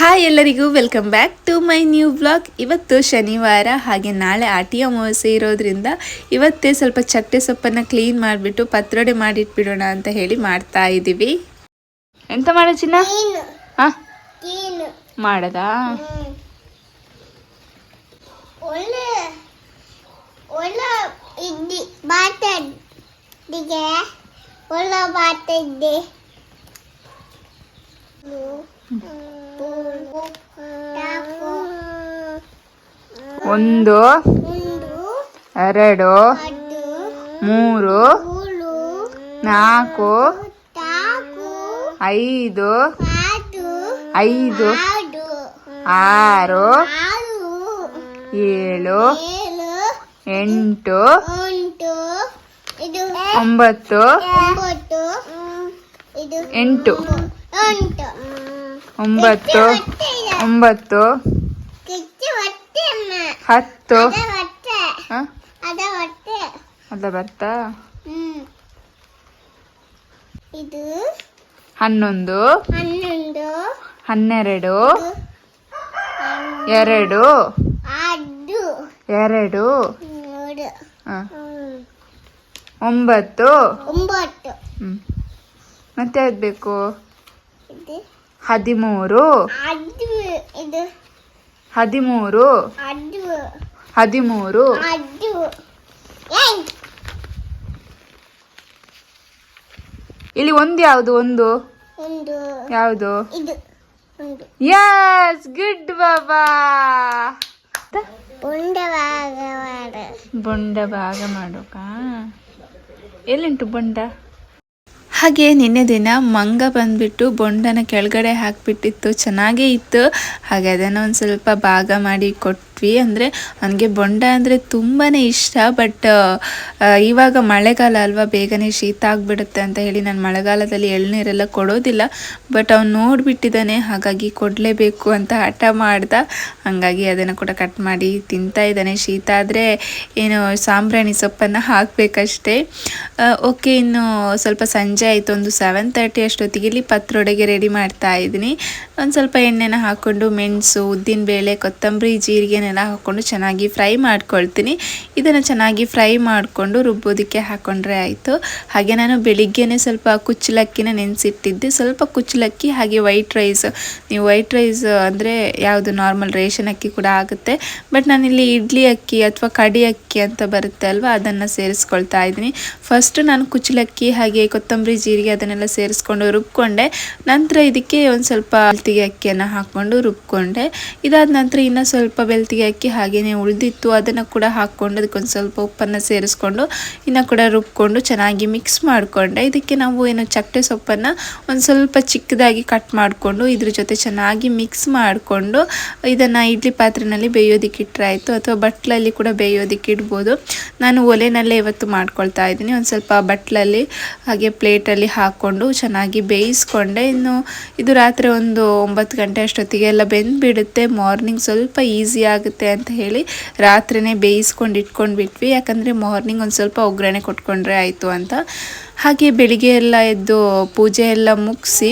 Hi ಎಲ್ಲರಿಗೂ welcome back to my new blog ಇವತ್ತು ಶನಿವಾರ ಹಾಗೆ ನಾಳೆ ಆಟಿ ಅಮಾವಾಸ್ಯೆ ಇರೋದ್ರಿಂದ ಇವತ್ತೇ ಸ್ವಲ್ಪ ಚಟ್ಟೆ ಸೊಪ್ಪನ್ನು ಕ್ಲೀನ್ ಮಾಡಿಬಿಟ್ಟು ಪತ್ರೊಡೆ ಮಾಡಿಟ್ಬಿಡೋಣ ಅಂತ ಹೇಳಿ ಮಾಡ್ತಾ ಇದ್ದೀವಿ. ಎಂತ ಮಾಡ ಚಿನ್ನ? ಹಾಂ ಮಾಡದಾ? ಒಳ್ಳೆ ಒಳ್ಳೆ ಇದ್ದಿ ಮಾತಾಡಿಗೆ ಒಳ್ಳೆ ಮಾತಾಡ್ದೆ ಒಂದು ಎರಡು ಮೂರು ನಾಲ್ಕು ಐದು ಐದು ಆರು ಏಳು ಎಂಟು ಒಂಬತ್ತು ಎಂಟು ಒಂಬತ್ತು ಒಂಬತ್ತು ಹತ್ತು. ಅದ ಬರ್ತಾ? ಇದು ಹನ್ನೊಂದು. ಹನ್ನೊಂದು. ಹನ್ನೆರಡು. ಎರಡು. ಎರಡು. ಒಂಬತ್ತು. ಒಂಬತ್ತು. ಮತ್ತೆ ಯಾವ್ದು ಬೇಕು? ಹದಿಮೂರು. ಹದಿಮೂರು. ಹದಿಮೂರು. ಇಲ್ಲಿ ಒಂದು ಯಾವುದು? ಒಂದು. ಯಾವುದು? ಎಸ್ ಗುಡ್ ಬಾಬಾ. ಬೊಂಡ ಭಾಗ ಮಾಡೋಕ ಎಲ್ಲಿಂಟು ಬೊಂಡ? ಹಾಗೆ ನಿನ್ನೆ ದಿನ ಮಂಗ ಬಂದ್ಬಿಟ್ಟು ಬೊಂಡನ ಕೆಳಗಡೆ ಹಾಕ್ಬಿಟ್ಟಿತ್ತು. ಚೆನ್ನಾಗೇ ಇತ್ತು. ಹಾಗೆ ಅದನ್ನು ಒಂದು ಸ್ವಲ್ಪ ಭಾಗ ಮಾಡಿ ಕೊಟ್ವಿ ಅಂದರೆ ನನಗೆ ಬೊಂಡ ಅಂದರೆ ತುಂಬಾ ಇಷ್ಟ ಬಟ್ ಇವಾಗ ಮಳೆಗಾಲ ಅಲ್ವಾ ಬೇಗನೆ ಶೀತ ಆಗಿಬಿಡುತ್ತೆ ಅಂತ ಹೇಳಿ ನಾನು ಮಳೆಗಾಲದಲ್ಲಿ ಎಳ್ನೀರೆಲ್ಲ ಕೊಡೋದಿಲ್ಲ ಬಟ್ ಅವ್ನು ನೋಡಿಬಿಟ್ಟಿದ್ದಾನೆ, ಹಾಗಾಗಿ ಕೊಡಲೇಬೇಕು ಅಂತ ಹಠ ಮಾಡ್ದ, ಹಾಗಾಗಿ ಅದನ್ನು ಕೂಡ ಕಟ್ ಮಾಡಿ ತಿಂತಾ ಇದ್ದಾನೆ. ಶೀತ ಆದರೆ ಏನು ಸಾಂಬ್ರಾಣಿ ಸೊಪ್ಪನ್ನು ಹಾಕಬೇಕಷ್ಟೇ. ಓಕೆ ಇನ್ನು ಸ್ವಲ್ಪ ಸಂಜೆ ಆಯಿತು, ಒಂದು ಸೆವೆನ್ ತರ್ಟಿ ಅಷ್ಟೊತ್ತಿಗೆ ಇಲ್ಲಿ ಪತ್ರೊಡೆಗೆ ರೆಡಿ ಮಾಡ್ತಾ ಇದ್ದೀನಿ. ಒಂದು ಸ್ವಲ್ಪ ಎಣ್ಣೆನ ಹಾಕ್ಕೊಂಡು ಮೆಣಸು, ಉದ್ದಿನಬೇಳೆ, ಕೊತ್ತಂಬರಿ ಜೀರಿಗೆನೆಲ್ಲ ಹಾಕ್ಕೊಂಡು ಚೆನ್ನಾಗಿ ಫ್ರೈ ಮಾಡ್ಕೊಳ್ತೀನಿ. ಇದನ್ನು ಚೆನ್ನಾಗಿ ಫ್ರೈ ಮಾಡಿಕೊಂಡು ರುಬ್ಬೋದಕ್ಕೆ ಹಾಕ್ಕೊಂಡ್ರೆ ಆಯಿತು. ಹಾಗೆ ನಾನು ಬೆಳಿಗ್ಗೆನೇ ಸ್ವಲ್ಪ ಕುಚ್ಚಲಕ್ಕಿನ ನೆನೆಸಿಟ್ಟಿದ್ದೆ. ಸ್ವಲ್ಪ ಕುಚ್ಚಲಕ್ಕಿ ಹಾಗೆ ವೈಟ್ ರೈಸ್. ನೀವು ವೈಟ್ ರೈಸ್ ಅಂದರೆ ಯಾವುದು ನಾರ್ಮಲ್ ರೇಷನ್ ಅಕ್ಕಿ ಕೂಡ ಆಗುತ್ತೆ. ಬಟ್ ನಾನಿಲ್ಲಿ ಇಡ್ಲಿ ಅಕ್ಕಿ ಅಥವಾ ಕಡಿ ಅಕ್ಕಿ ಅಂತ ಬರುತ್ತೆ ಅಲ್ವಾ? ಅದನ್ನು ಸೇರಿಸ್ಕೊಳ್ತಾ ಇದ್ದೀನಿ. ಫಸ್ಟ್ ನಾನು ಕುಚ್ಚಲಕ್ಕಿ ಹಾಗೆ ಕೊತ್ತಂಬರಿ ಜೀರಿಗೆ ಅದನ್ನೆಲ್ಲ ಸೇರಿಸ್ಕೊಂಡು ರುಬ್ಕೊಂಡೆ. ನಂತರ ಇದಕ್ಕೆ ಒಂದು ಸ್ವಲ್ಪ ಬೆಳ್ತಿಗೆ ಅಕ್ಕಿಯನ್ನು ಹಾಕ್ಕೊಂಡು ರುಬ್ಕೊಂಡೆ. ಇದಾದ ನಂತರ ಇನ್ನೂ ಸ್ವಲ್ಪ ಬೆಳ್ತಿಗೆ ಅಕ್ಕಿ ಹಾಗೆಯೇ ಉಳಿದಿತ್ತು. ಅದನ್ನು ಕೂಡ ಹಾಕ್ಕೊಂಡು ಅದಕ್ಕೊಂದು ಸ್ವಲ್ಪ ಉಪ್ಪನ್ನು ಸೇರಿಸ್ಕೊಂಡು ಇನ್ನು ಕೂಡ ರುಬ್ಕೊಂಡು ಚೆನ್ನಾಗಿ ಮಿಕ್ಸ್ ಮಾಡಿಕೊಂಡೆ. ಇದಕ್ಕೆ ನಾವು ಏನು ಚಟ್ಟೆ ಸೊಪ್ಪನ್ನು ಒಂದು ಸ್ವಲ್ಪ ಚಿಕ್ಕದಾಗಿ ಕಟ್ ಮಾಡಿಕೊಂಡು ಇದ್ರ ಜೊತೆ ಚೆನ್ನಾಗಿ ಮಿಕ್ಸ್ ಮಾಡಿಕೊಂಡು ಇದನ್ನು ಇಡ್ಲಿ ಪಾತ್ರೆಯಲ್ಲಿ ಬೇಯೋದಕ್ಕೆ ಇಟ್ಟರೆ ಆಯಿತು. ಅಥವಾ ಬಟ್ಲಲ್ಲಿ ಕೂಡ ಬೇಯೋದಕ್ಕೆ ಇಡ್ಬೋದು. ನಾನು ಒಲೆನಲ್ಲೇ ಇವತ್ತು ಮಾಡ್ಕೊಳ್ತಾ ಇದ್ದೀನಿ. ಒಂದು ಸ್ವಲ್ಪ ಬಟ್ಲಲ್ಲಿ ಹಾಗೆ ಪ್ಲೇಟಲ್ಲಿ ಹಾಕ್ಕೊಂಡು ಚೆನ್ನಾಗಿ ಬೇಯಿಸ್ಕೊಂಡೆ. ಇನ್ನು ಇದು ರಾತ್ರಿ ಒಂದು ಒಂಬತ್ತು ಗಂಟೆ ಅಷ್ಟೊತ್ತಿಗೆ ಎಲ್ಲ ಬೆಂದುಬಿಡುತ್ತೆ. ಮಾರ್ನಿಂಗ್ ಸ್ವಲ್ಪ ಈಸಿ ಆಗುತ್ತೆ ಅಂತ ಹೇಳಿ ರಾತ್ರಿನೇ ಬೇಯಿಸ್ಕೊಂಡು ಇಟ್ಕೊಂಡು ಬಿಟ್ವಿ ಯಾಕಂದರೆ ಮಾರ್ನಿಂಗ್ ಒಂದು ಸ್ವಲ್ಪ ಒಗ್ಗರಣೆ ಕೊಟ್ಕೊಂಡ್ರೆ ಆಯಿತು ಅಂತ. ಹಾಗೆ ಬೆಳಿಗ್ಗೆ ಎಲ್ಲ ಎದ್ದು ಪೂಜೆ ಎಲ್ಲ ಮುಗಿಸಿ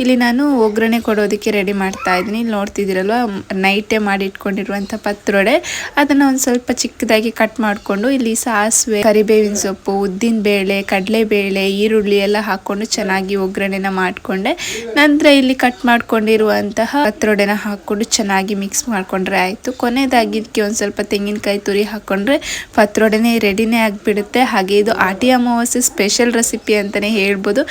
ಇಲ್ಲಿ ನಾನು ಒಗ್ಗರಣೆ ಕೊಡೋದಕ್ಕೆ ರೆಡಿ ಮಾಡ್ತಾ ಇದ್ದೀನಿ. ಇಲ್ಲಿ ನೋಡ್ತಿದ್ದೀರಲ್ವ? ನೈಟೇ ಮಾಡಿ ಇಟ್ಕೊಂಡಿರುವಂಥ ಪತ್ರೊಡೆ. ಅದನ್ನು ಒಂದು ಸ್ವಲ್ಪ ಚಿಕ್ಕದಾಗಿ ಕಟ್ ಮಾಡಿಕೊಂಡು ಇಲ್ಲಿ ಸಾಸಿವೆ, ಕರಿಬೇವಿನ ಸೊಪ್ಪು, ಉದ್ದಿನ ಬೇಳೆ, ಕಡಲೆಬೇಳೆ, ಈರುಳ್ಳಿ ಎಲ್ಲ ಹಾಕ್ಕೊಂಡು ಚೆನ್ನಾಗಿ ಒಗ್ಗರಣೆನ ಮಾಡಿಕೊಂಡೆ. ನಂತರ ಇಲ್ಲಿ ಕಟ್ ಮಾಡ್ಕೊಂಡಿರುವಂತಹ ಪತ್ರೊಡೆನ ಹಾಕ್ಕೊಂಡು ಚೆನ್ನಾಗಿ ಮಿಕ್ಸ್ ಮಾಡಿಕೊಂಡ್ರೆ ಆಯಿತು. ಕೊನೆಯದಾಗಿ ಇದಕ್ಕೆ ಒಂದು ಸ್ವಲ್ಪ ತೆಂಗಿನಕಾಯಿ ತುರಿ ಹಾಕ್ಕೊಂಡ್ರೆ ಪತ್ರೊಡೆನೇ ರೆಡಿನೇ ಆಗಿಬಿಡುತ್ತೆ. ಹಾಗೆ ಇದು ಆಟಿ ಅಮಾವಾಸ್ಯೆ ಸ್ಪೆಷಲ್ ರೆಸಿಪಿ ಅಂತಲೇ ಹೇಳ್ಬೋದು.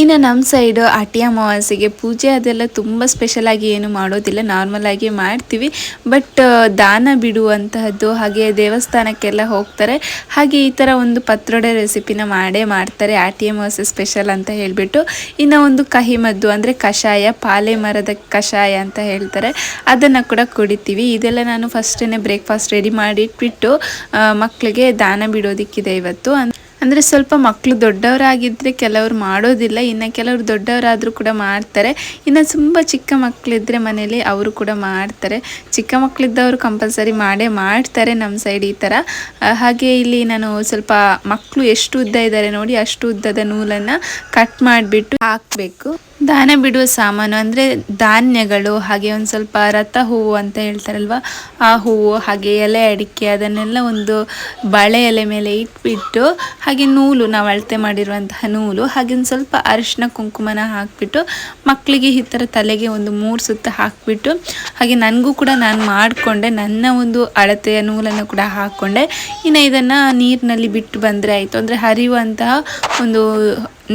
ಇನ್ನು ನಮ್ಮ ಸೈಡು ಆಟಿ ಅಮಾವಾಸ್ಯೆಗೆ ಪೂಜೆ ಅದೆಲ್ಲ ತುಂಬ ಸ್ಪೆಷಲಾಗಿ ಏನು ಮಾಡೋದಿಲ್ಲ ನಾರ್ಮಲ್ ಆಗಿ ಮಾಡ್ತೀವಿ. ಬಟ್ ದಾನ ಬಿಡುವಂತಹದ್ದು ಹಾಗೆ ದೇವಸ್ಥಾನಕ್ಕೆಲ್ಲ ಹೋಗ್ತಾರೆ. ಹಾಗೆ ಈ ಥರ ಒಂದು ಪತ್ರೊಡೆ ರೆಸಿಪಿನ ಮಾಡೇ ಮಾಡ್ತಾರೆ ಆಟಿ ಅಮಾವಾಸ್ಯೆ ಸ್ಪೆಷಲ್ ಅಂತ ಹೇಳಿಬಿಟ್ಟು. ಇನ್ನು ಒಂದು ಕಹಿ ಮದ್ದು ಅಂದರೆ ಕಷಾಯ ಪಾಲೆ ಮರದ ಕಷಾಯ ಅಂತ ಹೇಳ್ತಾರೆ. ಅದನ್ನು ಕೂಡ ಕುಡಿತೀವಿ. ಇದೆಲ್ಲ ನಾನು ಫಸ್ಟೇ ಬ್ರೇಕ್ಫಾಸ್ಟ್ ರೆಡಿ ಮಾಡಿಟ್ಬಿಟ್ಟು ಮಕ್ಕಳಿಗೆ ದಾನ ಬಿಡೋದಿಕ್ಕಿದೆ ಇವತ್ತು. ಅಂದರೆ ಸ್ವಲ್ಪ ಮಕ್ಕಳು ದೊಡ್ಡವರಾಗಿದ್ದರೆ ಕೆಲವರು ಮಾಡೋದಿಲ್ಲ, ಇನ್ನು ಕೆಲವರು ದೊಡ್ಡವರಾದರೂ ಕೂಡ ಮಾಡ್ತಾರೆ. ಇನ್ನು ತುಂಬ ಚಿಕ್ಕ ಮಕ್ಕಳಿದ್ದರೆ ಮನೇಲಿ ಅವರು ಕೂಡ ಮಾಡ್ತಾರೆ. ಚಿಕ್ಕ ಮಕ್ಕಳಿದ್ದವರು ಕಂಪಲ್ಸರಿ ಮಾಡೇ ಮಾಡ್ತಾರೆ ನಮ್ಮ ಸೈಡ್ ಈ ಥರ ಹಾಗೆ ಇಲ್ಲಿ ನಾನು ಸ್ವಲ್ಪ ಮಕ್ಕಳು ಎಷ್ಟು ಉದ್ದ ಇದ್ದಾರೆ ನೋಡಿ, ಅಷ್ಟು ಉದ್ದದ ನೂಲನ್ನು ಕಟ್ ಮಾಡಿಬಿಟ್ಟು ಹಾಕಬೇಕು. ದಾನ ಬಿಡುವ ಸಾಮಾನು ಅಂದರೆ ಧಾನ್ಯಗಳು, ಹಾಗೆ ಒಂದು ಸ್ವಲ್ಪ ರಥ ಹೂವು ಅಂತ ಹೇಳ್ತಾರಲ್ವ? ಆ ಹೂವು, ಹಾಗೆ ಎಲೆ ಅಡಿಕೆ, ಅದನ್ನೆಲ್ಲ ಒಂದು ಬಾಳೆ ಎಲೆ ಮೇಲೆ ಇಟ್ಬಿಟ್ಟು, ಹಾಗೆ ನೂಲು, ನಾವು ಅಳತೆ ಮಾಡಿರುವಂತಹ ನೂಲು, ಹಾಗೆ ಒಂದು ಸ್ವಲ್ಪ ಅರಿಶಿನ ಕುಂಕುಮನ ಹಾಕಿಬಿಟ್ಟು ಮಕ್ಕಳಿಗೆ ಈ ಥರ ತಲೆಗೆ ಒಂದು ಮೂರು ಸುತ್ತ ಹಾಕಿಬಿಟ್ಟು, ಹಾಗೆ ನನಗೂ ಕೂಡ ನಾನು ಮಾಡಿಕೊಂಡೆ, ನನ್ನ ಒಂದು ಅಳತೆಯ ನೂಲನ್ನು ಕೂಡ ಹಾಕ್ಕೊಂಡೆ ಇನ್ನು ಇದನ್ನು ನೀರಿನಲ್ಲಿ ಬಿಟ್ಟು ಬಂದರೆ ಆಯಿತು. ಅಂದರೆ ಹರಿಯುವಂತಹ ಒಂದು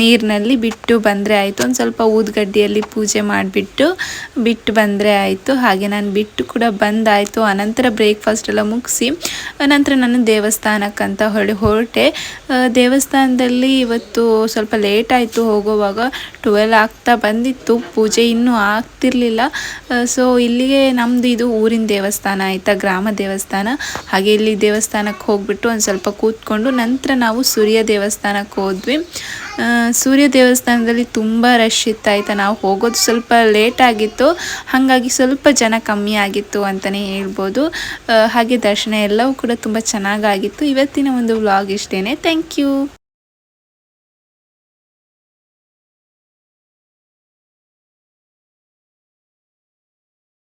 ನೀರಿನಲ್ಲಿ ಬಿಟ್ಟು ಬಂದರೆ ಆಯಿತು. ಒಂದು ಸ್ವಲ್ಪ ಊದ್ಗಡ್ಡಿಯಲ್ಲಿ ಪೂಜೆ ಮಾಡಿಬಿಟ್ಟು ಬಿಟ್ಟು ಬಂದರೆ ಆಯಿತು. ಹಾಗೆ ನಾನು ಬಿಟ್ಟು ಕೂಡ ಬಂದಾಯಿತು. ಅನಂತರ ಬ್ರೇಕ್ಫಾಸ್ಟ್ ಎಲ್ಲ ಮುಗಿಸಿ ನಂತರ ನಾನು ದೇವಸ್ಥಾನಕ್ಕಂತ ಹೊಳೆ ಹೊರಟೆ. ದೇವಸ್ಥಾನದಲ್ಲಿ ಇವತ್ತು ಸ್ವಲ್ಪ ಲೇಟ್ ಆಯಿತು. ಹೋಗುವಾಗ ಟ್ವೆಲ್ ಆಗ್ತಾ ಬಂದಿತ್ತು. ಪೂಜೆ ಇನ್ನೂ ಆಗ್ತಿರ್ಲಿಲ್ಲ. ಸೊ ಇಲ್ಲಿಗೆ ನಮ್ಮದು ಇದು ಊರಿನ ದೇವಸ್ಥಾನ ಆಯಿತಾ, ಗ್ರಾಮ ದೇವಸ್ಥಾನ. ಹಾಗೆ ಇಲ್ಲಿ ದೇವಸ್ಥಾನಕ್ಕೆ ಹೋಗ್ಬಿಟ್ಟು ಒಂದು ಸ್ವಲ್ಪ ಕೂತ್ಕೊಂಡು ನಂತರ ನಾವು ಸೂರ್ಯ ದೇವಸ್ಥಾನಕ್ಕೆ ಹೋದ್ವಿ. ಸೂರ್ಯ ದೇವಸ್ಥಾನದಲ್ಲಿ ತುಂಬ ರಶ್ ಇತ್ತು ಆಯಿತಾ ನಾವು ಹೋಗೋದು ಸ್ವಲ್ಪ ಲೇಟ್ ಆಗಿತ್ತು. ಹಾಗಾಗಿ ಸ್ವಲ್ಪ ಜನ ಕಮ್ಮಿ ಆಗಿತ್ತು ಅಂತಲೇ ಹೇಳ್ಬೋದು. ಹಾಗೆ ದರ್ಶನ ಎಲ್ಲವೂ ಕೂಡ ತುಂಬ ಚೆನ್ನಾಗಾಗಿತ್ತು. ಇವತ್ತಿನ ಒಂದು ವ್ಲಾಗ್ ಇಷ್ಟೇ ಥ್ಯಾಂಕ್ ಯು